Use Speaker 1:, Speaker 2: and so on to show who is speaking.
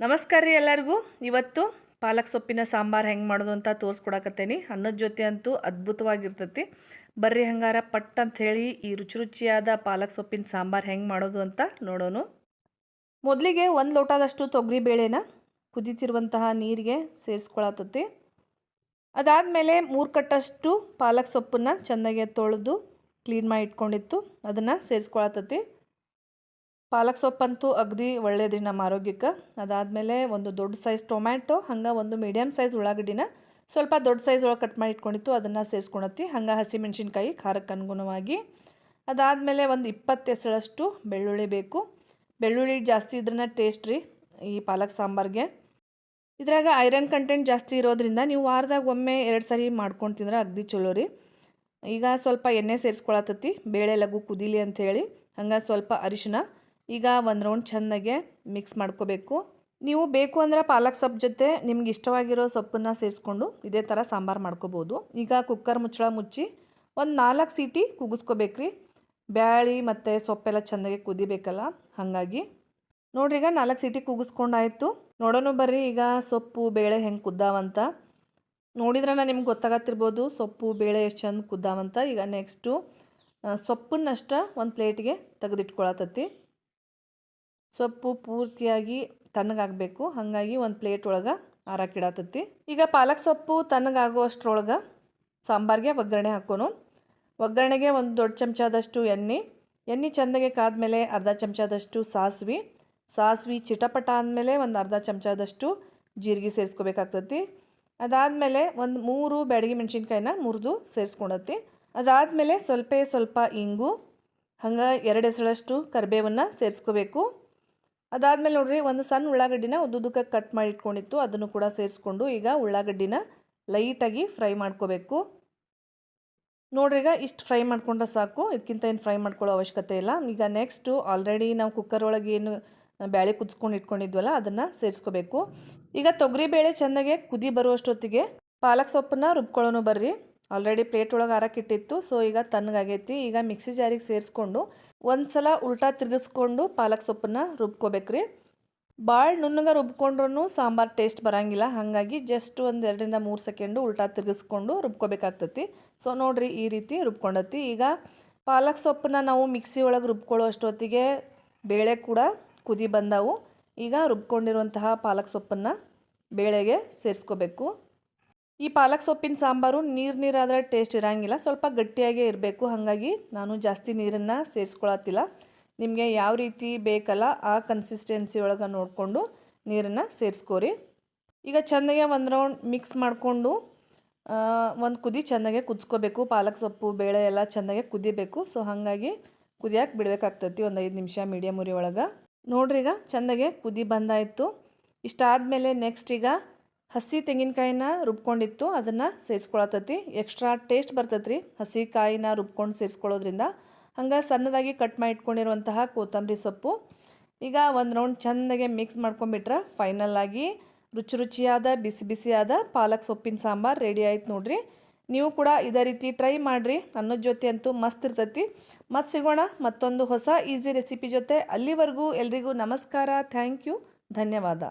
Speaker 1: ನಮಸ್ಕಾರ ರೀ ಎಲ್ಲರಿಗೂ. ಇವತ್ತು ಪಾಲಕ್ ಸೊಪ್ಪಿನ ಸಾಂಬಾರು ಹೆಂಗೆ ಮಾಡೋದು ಅಂತ ತೋರಿಸ್ಕೊಡಕತ್ತೇನಿ. ಅನ್ನದ ಜೊತೆ ಅಂತೂ ಅದ್ಭುತವಾಗಿರ್ತೈತಿ. ಬರ್ರಿ ಹಂಗಾರ ಪಟ್ ಅಂತ ಹೇಳಿ ಈ ರುಚಿ ರುಚಿಯಾದ ಪಾಲಕ್ ಸೊಪ್ಪಿನ ಸಾಂಬಾರು ಹೆಂಗೆ ಮಾಡೋದು ಅಂತ ನೋಡೋಣ ಮೊದಲಿಗೆ ಒಂದು ಲೋಟದಷ್ಟು ತೊಗರಿ ಬೇಳೆನ ಕುದಿತಿರುವಂತಹ ನೀರಿಗೆ ಸೇರಿಸ್ಕೊಳತತಿ ಅದಾದಮೇಲೆ ಮೂರು ಕಟ್ಟಷ್ಟು ಪಾಲಕ್ ಸೊಪ್ಪನ್ನು ಚೆನ್ನಾಗಿ ತೊಳೆದು ಕ್ಲೀನ್ ಮಾಡಿ ಇಟ್ಕೊಂಡಿತ್ತು. ಅದನ್ನು ಸೇರಿಸ್ಕೊಳತತಿ ಪಾಲಕ್ ಸೊಪ್ಪಂತೂ ಅಗದಿ ಒಳ್ಳೇದ್ರಿ ನಮ್ಮ ಆರೋಗ್ಯಕ್ಕೆ. ಅದಾದಮೇಲೆ ಒಂದು ದೊಡ್ಡ ಸೈಜ್ ಟೊಮ್ಯಾಟೊ ಹಂಗೆ ಒಂದು ಮೀಡಿಯಮ್ ಸೈಜ್ ಉಳ್ಳಾಗಡ್ಡಿನ ಸ್ವಲ್ಪ ದೊಡ್ಡ ಸೈಜ್ ಒಳಗೆ ಕಟ್ ಮಾಡಿ ಇಟ್ಕೊಂಡಿತ್ತು, ಅದನ್ನು ಸೇರಿಸ್ಕೊಳತ್ತಿ. ಹಂಗೆ ಹಸಿಮೆಣ್ಸಿನ್ಕಾಯಿ ಖಾರಕ್ಕೆ ಅನುಗುಣವಾಗಿ. ಅದಾದಮೇಲೆ ಒಂದು ಇಪ್ಪತ್ತು ಎಸಳಷ್ಟು ಬೆಳ್ಳುಳ್ಳಿ ಬೇಕು. ಬೆಳ್ಳುಳ್ಳಿ ಜಾಸ್ತಿ ಇದ್ರನ್ನ ಟೇಸ್ಟ್ ರೀ ಈ ಪಾಲಕ್ ಸಾಂಬಾರಿಗೆ. ಇದ್ರಾಗ ಐರನ್ ಕಂಟೆಂಟ್ ಜಾಸ್ತಿ ಇರೋದ್ರಿಂದ ನೀವು ವಾರದಾಗ ಒಮ್ಮೆ ಎರಡು ಸರಿ ಮಾಡ್ಕೊಂಡು ತಿಂದ್ರೆ ಅಗ್ದಿ ಚಲೋ ರೀ. ಈಗ ಸ್ವಲ್ಪ ಎಣ್ಣೆ ಸೇರಿಸ್ಕೊಳತತಿ ಬೇಳೆ, ಲಘು ಕುದೀಲಿ ಅಂಥೇಳಿ ಹಂಗೆ ಸ್ವಲ್ಪ ಅರಿಶಿನ ಈಗ ಒಂದು ರೌಂಡ್ ಚೆಂದಾಗೆ ಮಿಕ್ಸ್ ಮಾಡ್ಕೋಬೇಕು. ನೀವು ಬೇಕು ಅಂದ್ರೆ ಪಾಲಕ್ ಸೊಪ್ಪು ಜೊತೆ ನಿಮ್ಗೆ ಇಷ್ಟವಾಗಿರೋ ಸೊಪ್ಪನ್ನು ಸೇರಿಸ್ಕೊಂಡು ಇದೇ ಥರ ಸಾಂಬಾರು ಮಾಡ್ಕೋಬೋದು. ಈಗ ಕುಕ್ಕರ್ ಮುಚ್ಚಳ ಮುಚ್ಚಿ ಒಂದು ನಾಲ್ಕು ಸೀಟಿ ಕುಗಿಸ್ಕೋಬೇಕ್ರಿ ಬ್ಯಾಳಿ ಮತ್ತು ಸೊಪ್ಪೆಲ್ಲ ಚೆನ್ನಾಗಿ ಕುದಿಬೇಕಲ್ಲ, ಹಾಗಾಗಿ. ನೋಡ್ರಿ ಈಗ ನಾಲ್ಕು ಸೀಟಿ ಕುಗಿಸ್ಕೊಂಡಾಯಿತು ನೋಡೋಣ ಬರ್ರಿ ಈಗ ಸೊಪ್ಪು, ಬೇಳೆ ಹೆಂಗೆ ಕುದ್ದಾವಂತ. ನೋಡಿದ್ರೆ ನಿಮ್ಗೆ ಗೊತ್ತಾಗತ್ತಿರ್ಬೋದು ಸೊಪ್ಪು, ಬೇಳೆ ಎಷ್ಟು ಚೆಂದ ಕುದ್ದಾವಂತ. ಈಗ ನೆಕ್ಸ್ಟು ಸೊಪ್ಪನ್ನಷ್ಟ ಒಂದು ಪ್ಲೇಟಿಗೆ ತೆಗೆದಿಟ್ಕೊಳತತಿ ಸೊಪ್ಪು ಪೂರ್ತಿಯಾಗಿ ತಣ್ಣಗಾಗಬೇಕು. ಹಾಗಾಗಿ ಒಂದು ಪ್ಲೇಟ್ ಒಳಗೆ ಆರಾಕಿಡತತಿ ಈಗ ಪಾಲಕ್ ಸೊಪ್ಪು ತಣ್ಣಗಾಗೋ ಅಷ್ಟರೊಳಗೆ ಸಾಂಬಾರಿಗೆ ಒಗ್ಗರಣೆ ಹಾಕೋನು ಒಗ್ಗರಣೆಗೆ ಒಂದು ದೊಡ್ಡ ಚಮಚದಷ್ಟು ಎಣ್ಣೆ. ಎಣ್ಣೆ ಚೆಂದಾಗೆ ಕಾದ್ಮೇಲೆ ಅರ್ಧ ಚಮಚದಷ್ಟು ಸಾಸಿವೆ. ಸಾಸಿವೆ ಚಿಟಪಟ ಅಂದಮೇಲೆ ಒಂದು ಅರ್ಧ ಚಮಚದಷ್ಟು ಜೀರಿಗೆ ಸೇರಿಸ್ಕೋಬೇಕಾಗ್ತತಿ. ಅದಾದಮೇಲೆ ಒಂದು ಮೂರು ಬ್ಯಾಡಗಿ ಮೆಣಸಿನ್ಕಾಯಿನ ಮುರಿದು ಸೇರಿಸ್ಕೊಂಡತಿ. ಅದಾದಮೇಲೆ ಸ್ವಲ್ಪ ಸ್ವಲ್ಪ ಇಂಗು. ಹಂಗೆ ಎರಡು ಹೆಸರಷ್ಟು ಕರಿಬೇವನ್ನು ಸೇರಿಸ್ಕೋಬೇಕು. ಅದಾದಮೇಲೆ ನೋಡಿರಿ, ಒಂದು ಸಣ್ಣ ಉಳ್ಳಾಗಡ್ಡಿನ ಉದ್ದುದಕ್ಕೆ ಕಟ್ ಮಾಡಿ ಇಟ್ಕೊಂಡಿತ್ತು. ಅದನ್ನು ಕೂಡ ಸೇರಿಸ್ಕೊಂಡು ಈಗ ಉಳ್ಳಾಗಡ್ಡಿನ ಲೈಟಾಗಿ ಫ್ರೈ ಮಾಡ್ಕೋಬೇಕು. ನೋಡ್ರಿ ಈಗ ಇಷ್ಟು ಫ್ರೈ ಮಾಡ್ಕೊಂಡ್ರೆ ಸಾಕು. ಇದಕ್ಕಿಂತ ಏನು ಫ್ರೈ ಮಾಡ್ಕೊಳ್ಳೋ ಅವಶ್ಯಕತೆ ಇಲ್ಲ. ಈಗ ನೆಕ್ಸ್ಟು ಆಲ್ರೆಡಿ ನಾವು ಕುಕ್ಕರ್ ಒಳಗೆ ಏನು ಬ್ಯಾಳೆ ಕುದಿಸ್ಕೊಂಡು ಇಟ್ಕೊಂಡಿದ್ವಲ್ಲ, ಅದನ್ನು ಸೇರಿಸ್ಕೋಬೇಕು. ಈಗ ತೊಗರಿ ಬೇಳೆ ಚೆನ್ನಾಗೆ ಕುದಿ ಬರುವಷ್ಟೊತ್ತಿಗೆ ಪಾಲಕ್ ಸೊಪ್ಪನ್ನ ರುಬ್ಕೊಳ್ಳೋನು ಬರ್ರಿ. ಆಲ್ರೆಡಿ ಪ್ಲೇಟ್ ಒಳಗೆ ಹಾರಕ್ಕಿಟ್ಟಿತ್ತು ಸೊ ಈಗ ತಣ್ಣಗಾಗೈತಿ. ಈಗ ಮಿಕ್ಸಿ ಜಾರಿಗೆ ಸೇರಿಸ್ಕೊಂಡು ಒಂದು ಸಲ ಉಲ್ಟಾ ತಿರುಗಿಸ್ಕೊಂಡು ಪಾಲಕ್ ಸೊಪ್ಪನ್ನ ರುಬ್ಕೋಬೇಕ್ರಿ. ಭಾಳ ನುಣ್ಣಗೆ ರುಬ್ಕೊಂಡ್ರೂ ಸಾಂಬಾರು ಟೇಸ್ಟ್ ಬರೋಂಗಿಲ್ಲ. ಹಾಗಾಗಿ ಜಸ್ಟ್ ಒಂದು ಎರಡರಿಂದ ಮೂರು ಸೆಕೆಂಡು ಉಲ್ಟಾ ತಿರುಗಿಸ್ಕೊಂಡು ರುಬ್ಕೋಬೇಕಾಗ್ತತಿ. ಸೊ ನೋಡಿರಿ ಈ ರೀತಿ ರುಬ್ಕೊಂಡತಿ. ಈಗ ಪಾಲಕ್ ಸೊಪ್ಪನ್ನ ನಾವು ಮಿಕ್ಸಿ ಒಳಗೆ ರುಬ್ಕೊಳ್ಳೋ ಅಷ್ಟೊತ್ತಿಗೆ ಬೇಳೆ ಕೂಡ ಕುದಿ ಬಂದವು. ಈಗ ರುಬ್ಕೊಂಡಿರುವಂತಹ ಪಾಲಕ್ ಸೊಪ್ಪನ್ನು ಬೇಳೆಗೆ ಸೇರಿಸ್ಕೋಬೇಕು. ಈ ಪಾಲಕ್ ಸೊಪ್ಪಿನ ಸಾಂಬಾರು ನೀರು ನೀರಾದರೆ ಟೇಸ್ಟ್ ಇರೋಂಗಿಲ್ಲ. ಸ್ವಲ್ಪ ಗಟ್ಟಿಯಾಗೇ ಇರಬೇಕು. ಹಾಗಾಗಿ ನಾನು ಜಾಸ್ತಿ ನೀರನ್ನು ಸೇರಿಸ್ಕೊಳತ್ತಿಲ್ಲ. ನಿಮಗೆ ಯಾವ ರೀತಿ ಬೇಕಲ್ಲ ಆ ಕನ್ಸಿಸ್ಟೆನ್ಸಿ ಒಳಗೆ ನೋಡಿಕೊಂಡು ನೀರನ್ನು ಸೇರಿಸ್ಕೋರಿ. ಈಗ ಚೆಂದಾಗೆ ಒಂದು ರೌಂಡ್ ಮಿಕ್ಸ್ ಮಾಡಿಕೊಂಡು ಒಂದು ಕುದಿ ಚೆಂದಾಗೆ ಕುದಿಸ್ಕೋಬೇಕು. ಪಾಲಕ್ ಸೊಪ್ಪು, ಬೇಳೆ ಎಲ್ಲ ಚೆಂದಾಗೆ ಕುದಿಬೇಕು. ಸೊ ಹಾಗಾಗಿ ಕುದಿಯಾಕೆ ಬಿಡಬೇಕಾಗ್ತೈತಿ ಒಂದು ಐದು ನಿಮಿಷ ಮೀಡಿಯಮ್ ಉರಿ ಒಳಗೆ. ನೋಡ್ರಿ ಈಗ ಚೆಂದಾಗೆ ಕುದಿ ಬಂದಾಯಿತು. ಇಷ್ಟಾದಮೇಲೆ ನೆಕ್ಸ್ಟ್ ಈಗ ಹಸಿ ತೆಂಗಿನಕಾಯಿನ ರುಬ್ಕೊಂಡಿತ್ತು, ಅದನ್ನು ಸೇರಿಸ್ಕೊಳತತಿ ಎಕ್ಸ್ಟ್ರಾ ಟೇಸ್ಟ್ ಬರ್ತೈತೆ ಹಸಿ ಕಾಯಿನ ರುಬ್ಕೊಂಡು ಸೇರಿಸ್ಕೊಳ್ಳೋದ್ರಿಂದ ಹಂಗೆ ಸಣ್ಣದಾಗಿ ಕಟ್ ಮಾಡಿ ಇಟ್ಕೊಂಡಿರುವಂತಹ ಕೊತ್ತಂಬರಿ ಸೊಪ್ಪು. ಈಗ ಒಂದು ರೌಂಡ್ ಚೆಂದಾಗೆ ಮಿಕ್ಸ್ ಮಾಡ್ಕೊಂಬಿಟ್ರೆ ಆಗಿ ರುಚಿ ರುಚಿಯಾದ, ಬಿಸಿ ಬಿಸಿಯಾದ ಪಾಲಕ್ ಸೊಪ್ಪಿನ ಸಾಂಬಾರು ರೆಡಿ ಆಯ್ತು ನೋಡ್ರಿ. ನೀವು ಕೂಡ ಇದೇ ರೀತಿ ಟ್ರೈ ಮಾಡಿರಿ. ಅನ್ನದ ಜೊತೆ ಅಂತೂ ಮಸ್ತ್ ಇರ್ತೈತಿ. ಮತ್ತು ಸಿಗೋಣ ಮತ್ತೊಂದು ಹೊಸ ಈಸಿ ರೆಸಿಪಿ ಜೊತೆ. ಅಲ್ಲಿವರೆಗೂ ಎಲ್ರಿಗೂ ನಮಸ್ಕಾರ. ಥ್ಯಾಂಕ್ ಯು ಧನ್ಯವಾದ.